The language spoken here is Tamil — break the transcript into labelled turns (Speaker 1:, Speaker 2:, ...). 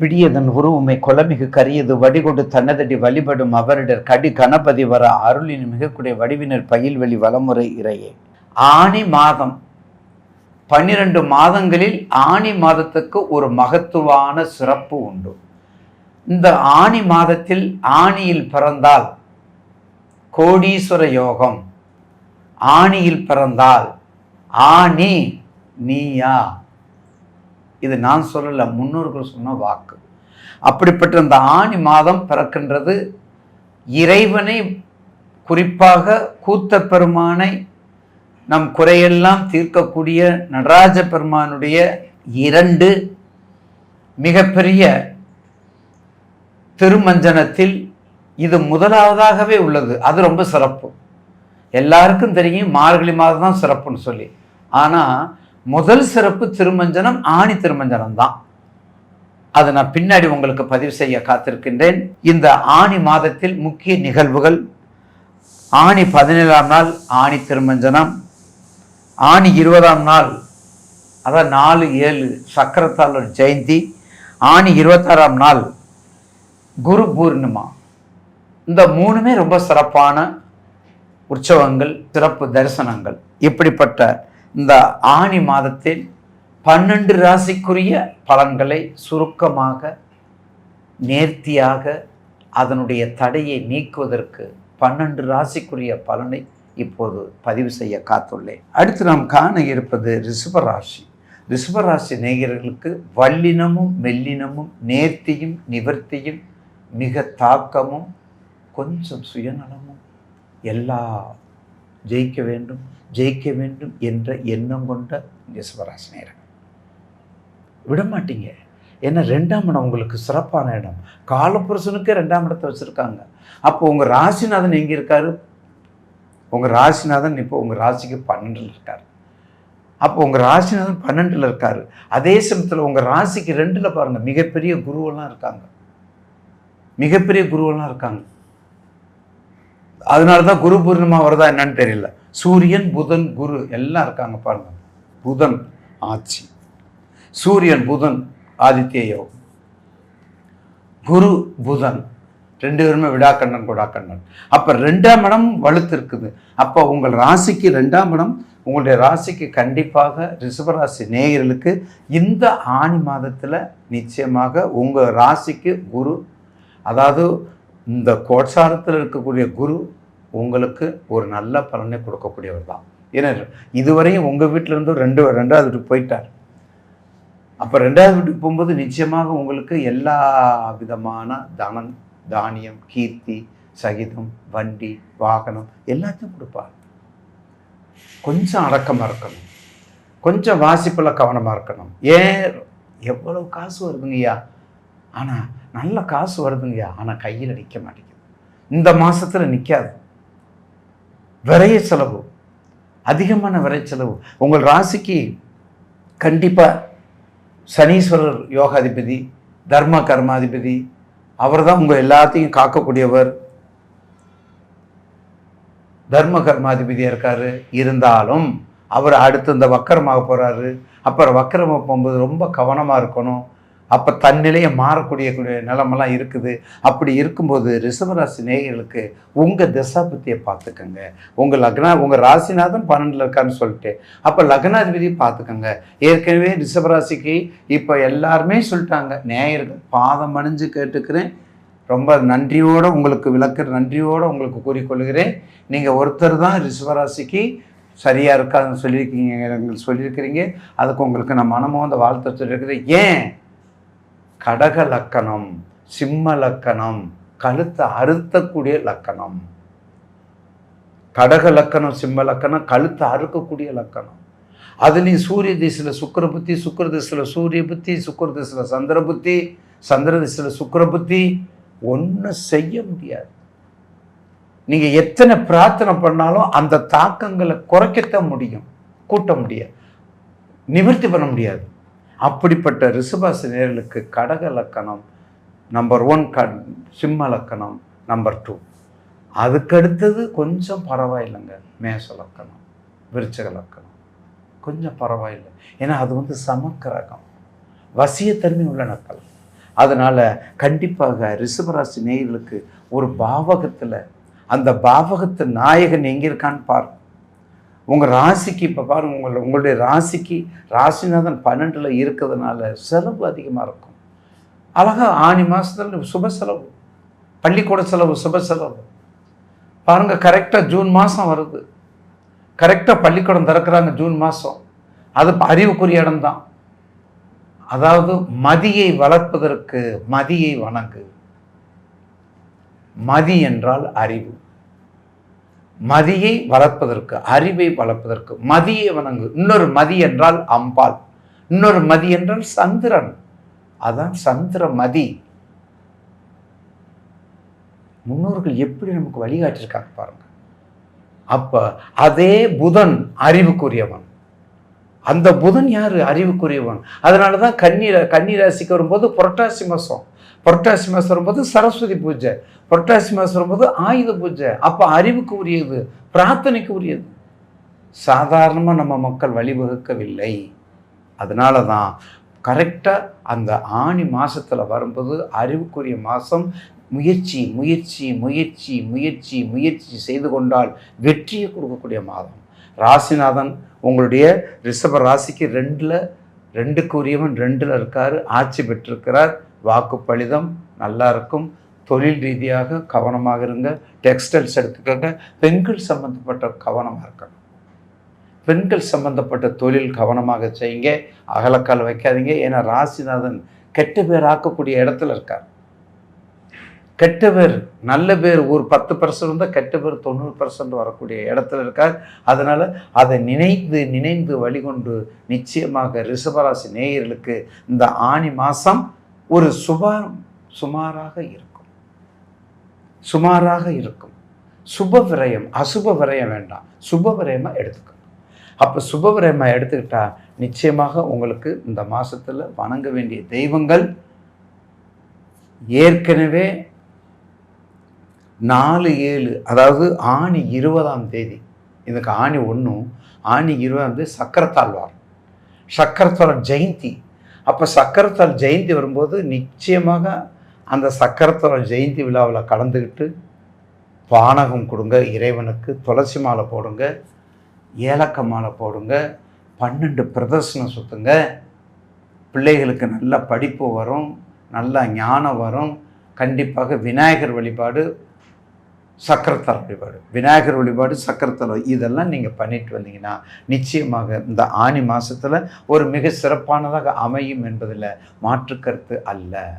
Speaker 1: பிடியதன் உருவமை கொலமிகு கரியது வடிகொண்டு தன்னதடி வழிபடும் அவரிடர் கடி கணபதி வர அருளின் மிகக்கூடிய வடிவினர் பயில்வெளி வலமுறை இறையே. ஆணி மாதம் பன்னிரண்டு மாதங்களில் ஆணி மாதத்துக்கு ஒரு மகத்துவான சிறப்பு உண்டு. இந்த ஆணி மாதத்தில் ஆணியில் பிறந்தால் கோடீஸ்வர யோகம். ஆணியில் பிறந்தால் ஆணி நீயா. இது நான் சொல்லலை முன்னோர்கள் சொன்ன வாக்கு. அப்படிப்பட்ட அந்த ஆணி மாதம் பிறக்கின்றது. இறைவனை குறிப்பாக கூத்த பெருமானை நம் குறையெல்லாம் தீர்க்கக்கூடிய நடராஜ பெருமானுடைய இரண்டு மிகப்பெரிய திருமஞ்சனத்தில் இது முதலாவதாகவே உள்ளது. அது ரொம்ப சிறப்பு. எல்லாருக்கும் தெரியும் மார்கழி மாதம் தான் சிறப்புன்னு சொல்லி. ஆனால் முதல் சிறப்பு திருமஞ்சனம் ஆணி திருமஞ்சனம் தான் அதை நான் பின்னாடி உங்களுக்கு பதிவு செய்ய காத்திருக்கின்றேன். இந்த ஆணி மாதத்தில் முக்கிய நிகழ்வுகள் ஆணி பதினேழாம் நாள் ஆணி திருமஞ்சனம் ஆணி இருபதாம் நாள் அதான் நாலு ஏழு சக்கரத்தாளர் ஜெயந்தி ஆணி இருபத்தாறாம் நாள் குரு பூர்ணிமா. இந்த மூணுமே ரொம்ப சிறப்பான உற்சவங்கள் சிறப்பு தரிசனங்கள். இப்படிப்பட்ட இந்த ஆணி மாதத்தில் பன்னெண்டு ராசிக்குரிய பலன்களை சுருக்கமாக நேர்த்தியாக அதனுடைய தடையை நீக்குவதற்கு பன்னெண்டு ராசிக்குரிய பலனை இப்போது பதிவு செய்ய காத்துள்ளேன். அடுத்து நாம் காண இருப்பது ரிஷபராசி. ரிஷபராசி நேயர்களுக்கு வல்லினமும் மெல்லினமும் நேர்த்தியும் நிவர்த்தியும் மிக தாக்கமும் கொஞ்சம் சுயநலமும் எல்லா ஜெயிக்க வேண்டும் ஜெயிக்க வேண்டும் என்ற எண்ணம் கொண்ட ரிஷபராசி விட விடமாட்டீங்க. ஏன்னா ரெண்டாம் இடம் உங்களுக்கு சிறப்பான இடம். காலப்புருஷனுக்கே ரெண்டாம் இடத்தை வச்சுருக்காங்க. அப்போ உங்கள் ராசிநாதன் எங்கே இருக்காரு? உங்கள் ராசிநாதன் இப்போ உங்கள் ராசிக்கு பன்னெண்டில் இருக்கார். அப்போ உங்கள் ராசிநாதன் பன்னெண்டில் இருக்கார். அதே சமயத்தில் உங்கள் ராசிக்கு ரெண்டில் பாருங்கள் மிகப்பெரிய குருவெல்லாம் இருக்காங்க. மிகப்பெரிய குருவெல்லாம் இருக்காங்க. அதனால தான் குரு பூர்ணிமா வருதா என்னன்னு தெரியல. சூரியன் புதன் குரு எல்லாம் இருக்காங்க பாருங்க. புதன் ஆட்சி. சூரியன் புதன் ஆதித்ய யோகம். குரு புதன். ரெண்டு பேருமே விடாக்கண்ணன் கொடாக்கண்ணன். அப்போ ரெண்டாம் இடம் வலுத்து இருக்குது. அப்போ உங்கள் ராசிக்கு ரெண்டாம் இடம் உங்களுடைய ராசிக்கு கண்டிப்பாக ரிஷபராசி நேயர்களுக்கு இந்த ஆணி மாதத்தில் நிச்சயமாக உங்கள் ராசிக்கு குரு அதாவது இந்த கோட்சாரத்தில் இருக்கக்கூடிய குரு உங்களுக்கு ஒரு நல்ல பலனை கொடுக்கக்கூடியவர் தான். ஏன்னா இதுவரையும் உங்கள் வீட்டிலேருந்து ரெண்டு ரெண்டாவது வீட்டுக்கு போயிட்டார். அப்போ ரெண்டாவது வீட்டுக்கு போகும்போது நிச்சயமாக உங்களுக்கு எல்லா விதமான தனம் தானியம் கீர்த்தி சகிதம் வண்டி வாகனம் எல்லாத்தையும் கொடுப்பார். கொஞ்சம் அடக்கமாக இருக்கணும். கொஞ்சம் வாசிப்பில் கவனமாக இருக்கணும். ஏன்? எவ்வளவு காசு வருதுங்கய்யா? ஆனால் நல்ல காசு வருதுங்கய்யா. ஆனால் கையில் நிற்க மாட்டேங்குது. இந்த மாதத்தில் நிற்காது விரைய செலவு. அதிகமான விரை செலவு. உங்கள் ராசிக்கு கண்டிப்பாக சனீஸ்வரர் யோகாதிபதி தர்ம கர்மாதிபதி அவர் தான் உங்கள் எல்லாத்தையும் காக்கக்கூடியவர். தர்ம கர்மாதிபதியாக இருக்கார். இருந்தாலும் அவர் அடுத்து இந்த வக்கரமாக போகிறாரு அப்புறம் வக்கரமாக போகும்போது ரொம்ப கவனமாக இருக்கணும். அப்போ தன்னிலையை மாறக்கூடிய நிலமெல்லாம் இருக்குது. அப்படி இருக்கும்போது ரிஷபராசி நேயர்களுக்கு உங்கள் திசாபத்தியை பார்த்துக்கங்க. உங்கள் லக்னா உங்கள் ராசிநாதன் பன்னெண்டில் இருக்கான்னு சொல்லிட்டு அப்போ லக்னாதிபதி பார்த்துக்கங்க. ஏற்கனவே ரிஷபராசிக்கு இப்போ எல்லாருமே சொல்லிட்டாங்க. நேயர்கள் பாதம் அணிஞ்சு கேட்டுக்கிறேன். ரொம்ப நன்றியோடு உங்களுக்கு விளக்குற நன்றியோடு உங்களுக்கு கூறிக்கொள்கிறேன். நீங்கள் ஒருத்தர் தான் ரிஷபராசிக்கு சரியாக இருக்காதுன்னு சொல்லியிருக்கீங்க சொல்லியிருக்கிறீங்க. அதுக்கு உங்களுக்கு நான் மனமோந்த வாழ்த்து சொல்லியிருக்கிறேன் ஏன்? கடக லக்கணம் சிம்ம லக்கணம் கழுத்தை அறுத்தக்கூடிய லக்கணம். கடக லக்கணம் சிம்ம லக்கணம் கழுத்தை அறுக்கக்கூடிய லக்கணம். அதுலேயும் சூரிய திசையில் சுக்கர புத்தி சுக்கர திசையில் சூரிய புத்தி சுக்கர திசையில் சந்திர புத்தி சந்திர திசையில் சுக்கர புத்தி ஒன்றும் செய்ய முடியாது. நீங்கள் எத்தனை பிரார்த்தனை பண்ணாலும் அந்த தாக்கங்களை குறைக்கத்தான் முடியும். கூட்ட முடியாது. நிவர்த்தி பண்ண முடியாது. அப்படிப்பட்ட ரிஷபாசி நேர்களுக்கு கடக லக்கணம் நம்பர் ஒன் க சிம்ம லக்கணம் நம்பர் டூ. அதுக்கடுத்தது கொஞ்சம் பரவாயில்லைங்க மேச லக்கணம் விருச்சக லக்கணம். கொஞ்சம் பரவாயில்லை. ஏன்னா அது வந்து சமக்கிரகம். வசியத்தன்மை உள்ள நக்கல். அதனால் கண்டிப்பாக ரிஷபராசி நேயர்களுக்கு ஒரு பாவகத்தில் அந்த பாவகத்து நாயகன் எங்கே இருக்கான்னு பாருங்க உங்கள் ராசிக்கு இப்போ பாருங்கள் உங்களை உங்களுடைய ராசிக்கு ராசிநாதன் பன்னெண்டில் இருக்கிறதுனால செலவு அதிகமாக இருக்கும். அழகா ஆணி மாதத்தில் சுப செலவு பள்ளிக்கூட செலவு சுப செலவு. பாருங்கள் கரெக்டாக ஜூன் மாதம் வருது. கரெக்டாக பள்ளிக்கூடம் திறக்கிறாங்க ஜூன் மாதம் அது அறிவுக்குரிய இடம்தான். அதாவது மதியை வளர்ப்பதற்கு மதியை வணங்கு. மதி என்றால் அறிவு. மதியை வளர்ப்பதற்கு அறிவை வளர்ப்பதற்கு மதியை வணங்கு. இன்னொரு மதி என்றால் அம்பாள். இன்னொரு மதி என்றால் சந்திரன். அதான் சந்திர மதி. முன்னோர்கள் எப்படி நமக்கு வழிகாட்டியிருக்காங்க பாருங்க. அப்ப அதே புதன் அறிவுக்குரியவன். அந்த புதன் யார்? அறிவுக்குரியவன். அதனால தான் கன்னி கன்னி ராசிக்கு வரும்போது புரட்டாசி மாதம் புரட்டாசி மாதம் வரும்போது சரஸ்வதி பூஜை. புரட்டாசி மாதம் வரும்போது ஆயுத பூஜை. அப்போ அறிவுக்கு உரியது பிரார்த்தனைக்கு உரியது. சாதாரணமாக நம்ம மக்கள் வழிவகுக்கவில்லை. அதனால தான் கரெக்டாக அந்த ஆணி மாதத்தில் வரும்போது அறிவுக்குரிய மாதம் முயற்சி முயற்சி முயற்சி முயற்சி முயற்சி செய்து கொண்டால் வெற்றியை கொடுக்கக்கூடிய மாதம். ராசிநாதன் உங்களுடைய ரிஷப ராசிக்கு ரெண்டில் ரெண்டுக்கு உரியவன் ரெண்டில் இருக்கார். ஆட்சி பெற்றிருக்கிறார். வாக்குப்பளிதம் நல்லா இருக்கும். தொழில் ரீதியாக கவனமாக இருங்க. டெக்ஸ்டைல்ஸ் எடுத்துக்கோங்க. பெண்கள் சம்மந்தப்பட்ட கவனமாக இருக்கணும். பெண்கள் சம்பந்தப்பட்ட தொழில் கவனமாக செய்யுங்க. அகலக்கால் வைக்காதீங்க. ஏன்னா ராசிநாதன் கெட்ட பேர் ஆக்கக்கூடிய இடத்துல இருக்கார். கெட்ட பேர் நல்ல பேர் ஒரு பத்து பர்சன்ட் இருந்தால் கெட்ட பேர் தொண்ணூறு பர்சன்ட் வரக்கூடிய இடத்துல இருக்கார். அதனால் அதை நினைந்து நினைந்து வழிகொண்டு நிச்சயமாக ரிஷபராசி நேயர்களுக்கு இந்த ஆணி மாதம் ஒரு சுபா சுமாராக இருக்கும். சுமாராக இருக்கும். சுப விரயம் அசுப விரயம் வேண்டாம். சுப விரயமாக எடுத்துக்கணும். அப்போ சுப விரயமாக எடுத்துக்கிட்டா நிச்சயமாக உங்களுக்கு இந்த மாதத்தில் வணங்க வேண்டிய தெய்வங்கள் ஏற்கனவே நாலு ஏழு அதாவது ஆணி இருபதாம் தேதி. இதுக்கு ஆணி ஒன்றும் ஆணி இருபதாம் தேதி சக்கரத்தாழ்வார் சக்கரத்தாழ்வார் ஜெயந்தி. அப்போ சக்கரத்தால் ஜெயந்தி வரும்போது நிச்சயமாக அந்த சக்கரத்தால் ஜெயந்தி விழாவில் கலந்துக்கிட்டு பானகம் கொடுங்க இறைவனுக்கு துளசி மாலை போடுங்க ஏலக்க மாலை போடுங்க பன்னெண்டு பிரதர்சனம் சுற்றுங்க பிள்ளைகளுக்கு நல்ல படிப்பு வரும் நல்ல ஞானம் வரும். கண்டிப்பாக விநாயகர் வழிபாடு சக்கரத்தர வழிபாடு விநாயகர் வழிபாடு சக்கரத்தால் இதெல்லாம் நீங்கள் பண்ணிட்டு வந்தீங்கன்னா நிச்சயமாக இந்த ஆணி மாதத்தில் ஒரு மிக சிறப்பானதாக அமையும் என்பதில் மாற்று கருத்து அல்ல.